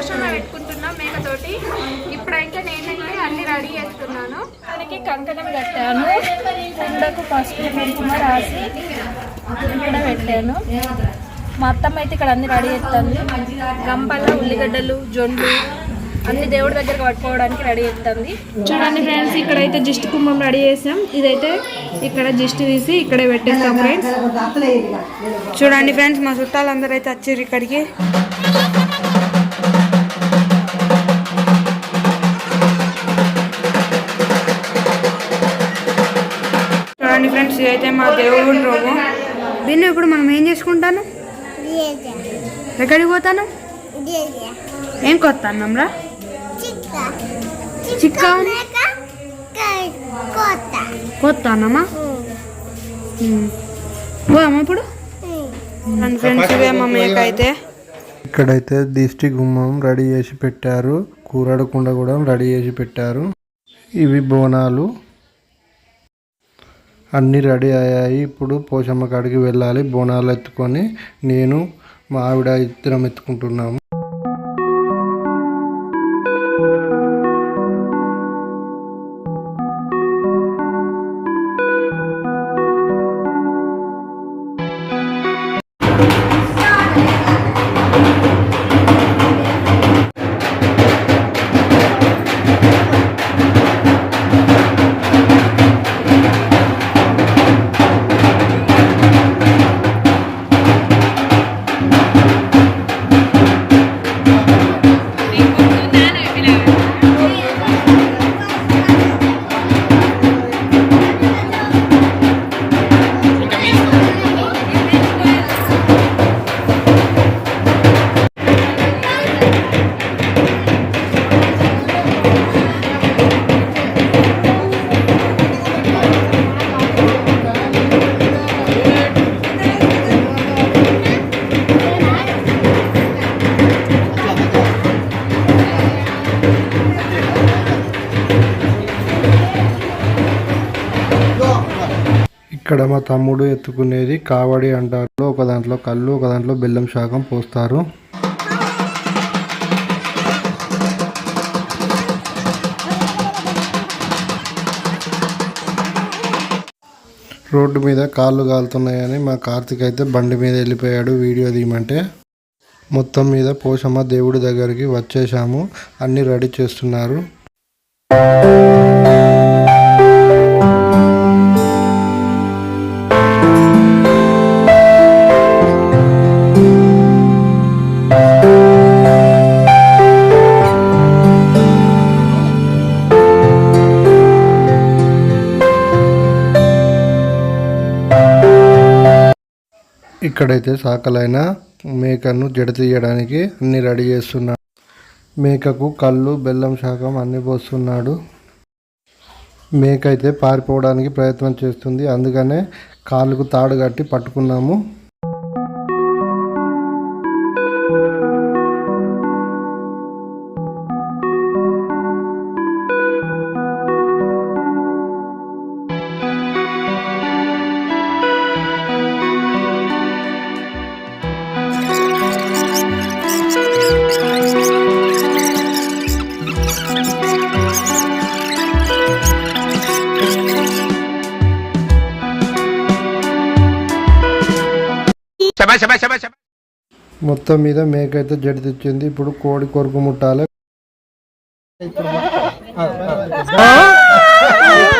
పోషణ పెట్టుకుంటున్నాం మేకతోటి. ఇప్పుడైతే నేనైతే అన్ని రెడీ చేస్తున్నాను. దానికి కంకణం కట్టాను. కుండకు పసుపు కుంకుమ రాసి ఇక్కడ పెట్టాను. మా అత్తమ్మ అయితే ఇక్కడ అన్ని రెడీ చేస్తాను గంపల ఉల్లిగడ్డలు జొండు అన్ని దేవుడి దగ్గరకు పట్టుకోవడానికి రెడీ చేస్తుంది. చూడండి ఫ్రెండ్స్ ఇక్కడైతే జిస్ట్ కుంభం రెడీ చేసాం. ఇదైతే ఇక్కడ జిస్ట్ తీసి ఇక్కడే పెట్టేస్తాం ఫ్రెండ్స్. చూడండి ఫ్రెండ్స్ మా చుట్టాలందరూ అయితే వచ్చారు ఇక్కడికి. ఇదైతే మా దేవుడి రోగం దీన్ని ఇప్పుడు మనం ఏం చేసుకుంటాను? ఎక్కడికి పోతాను? ఏం కొత్త అన్నంరా చిక్క. కొత్త. అన్నమా పోదామా ఇప్పుడు? అండ్ ఫ్రెండ్స్ ఇవే మా మేక అయితే ఇక్కడైతే దిష్టి గుమ్మం రెడీ చేసి పెట్టారు. కూరడు కుండ కూడా రెడీ చేసి పెట్టారు. ఇవి బోనాలు. అన్నీ రెడీ అయ్యాయి. ఇప్పుడు పోషమ్మ కాడికి వెళ్ళాలి. బోనాలు ఎత్తుకొని నేను మా ఆవిడ ఇద్దరం ఎత్తుకుంటున్నాము. ఇక్కడ మా తమ్ముడు ఎత్తుకునేది కావడి అంటారు. ఒక దాంట్లో కళ్ళు ఒక దాంట్లో బెల్లం శాఖం పోస్తారు. రోడ్డు మీద కాళ్ళు కాలుతున్నాయని మా కార్తిక్ అయితే బండి మీద వెళ్ళిపోయాడు వీడియో తీయమంటే. మొత్తం మీద పోషమ్మ దేవుడి దగ్గరికి వచ్చేసాము అన్నీ రెడీ చేస్తున్నారు. ఇక్కడైతే సాకలైన మేకను జడ తీయడానికి అన్ని రెడీ చేస్తున్నాడు మేకకు కళ్ళు బెల్లం శాకం అన్ని పోస్తున్నాడు. మేక అయితే పారిపోవడానికి ప్రయత్నం చేస్తుంది. అందుకనే కాళ్ళకు తాడు కట్టి పట్టుకున్నాము. మొత్తం మీద మేక అయితే జడ తెచ్చింది. ఇప్పుడు కోడి కొరకు ముట్టాలి.